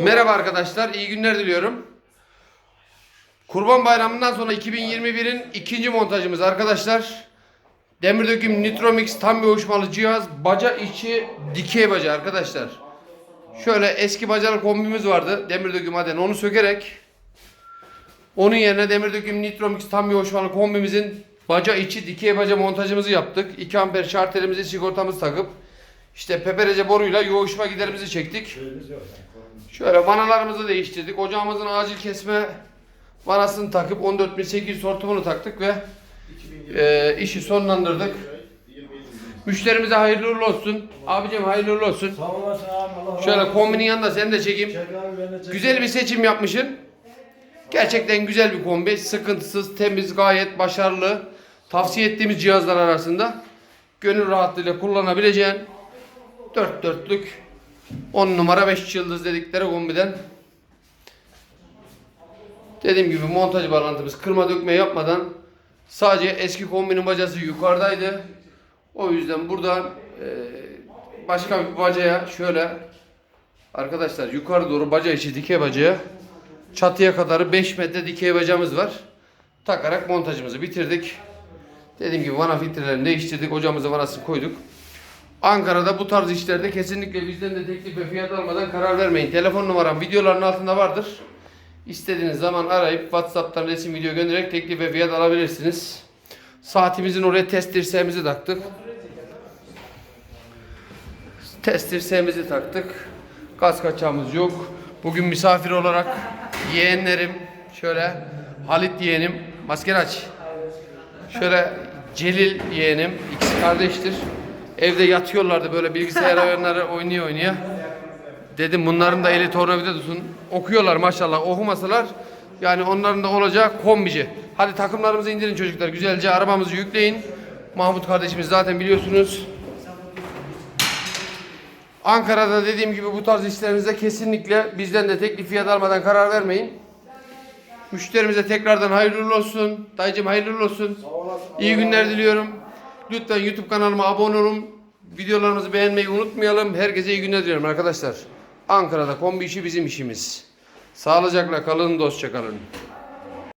Merhaba arkadaşlar, iyi günler diliyorum. Kurban Bayramı'ndan sonra 2021'in ikinci montajımız arkadaşlar. Demir döküm Nitromix tam bir uçmalı cihaz. Baca içi dikey baca arkadaşlar. Şöyle eski bacalı kombimiz vardı. Demir döküm aden onu sökerek onun yerine demir döküm Nitromix tam bir uçmalı kombimizin baca içi dikey baca montajımızı yaptık. 2 amper şartelimizi sigortamızı takıp işte peperece boruyla yoğuşma giderimizi çektik. Şöyle vanalarımızı değiştirdik. Ocağımızın acil kesme vanasını takıp 14800 hortumunu taktık ve e, işi sonlandırdık. Müşterimize hayırlı uğurlu olsun. Abicim hayırlı uğurlu olsun. Sağ olasın abi. Allah razı Şöyle kombinin yanında seni de çekeyim. Güzel bir seçim yapmışsın. Gerçekten güzel bir kombi. Sıkıntısız, temiz, gayet başarılı. Tavsiye ettiğimiz cihazlar arasında. Gönül rahatlığıyla kullanabileceğin dört dörtlük 10 numara 5 yıldız dedikleri kombiden. Dediğim gibi montaj bağlantımız kırma dökme yapmadan sadece eski kombinin bacası yukarıdaydı. O yüzden buradan e, başka bir bacaya şöyle Arkadaşlar yukarı doğru baca içi dikey bacaya çatıya kadar 5 metre dikey bacamız var. Takarak montajımızı bitirdik. Dediğim gibi vana filtrelerini değiştirdik. Ocağımıza vanasını koyduk. Ankara'da bu tarz işlerde kesinlikle bizden de teklif ve fiyat almadan karar vermeyin. Telefon numaram videoların altında vardır. İstediğiniz zaman arayıp WhatsApp'tan resim video göndererek teklif ve fiyat alabilirsiniz. Saatimizin oraya test dirseğimizi taktık. Test dirseğimizi taktık. Gaz kaçağımız yok. Bugün misafir olarak yeğenlerim şöyle Halit yeğenim maskeni aç. Şöyle Celil yeğenim ikisi kardeştir. Evde yatıyorlardı böyle bilgisayar oyunları oynuyor oynuyor. Dedim bunların da eli tornavida tutun. Okuyorlar maşallah okumasalar yani onların da olacağı kombici. Hadi takımlarımızı indirin çocuklar güzelce arabamızı yükleyin. Mahmut kardeşimiz zaten biliyorsunuz. Ankara'da dediğim gibi bu tarz işlerinizde kesinlikle bizden de teklif fiyat almadan karar vermeyin. Müşterimize tekrardan hayırlı olsun. Dayıcım hayırlı olsun. İyi günler diliyorum. Lütfen YouTube kanalıma abone olun. Videolarımızı beğenmeyi unutmayalım. Herkese iyi günler diliyorum arkadaşlar. Ankara'da kombi işi bizim işimiz. Sağlıcakla kalın, dostça kalın.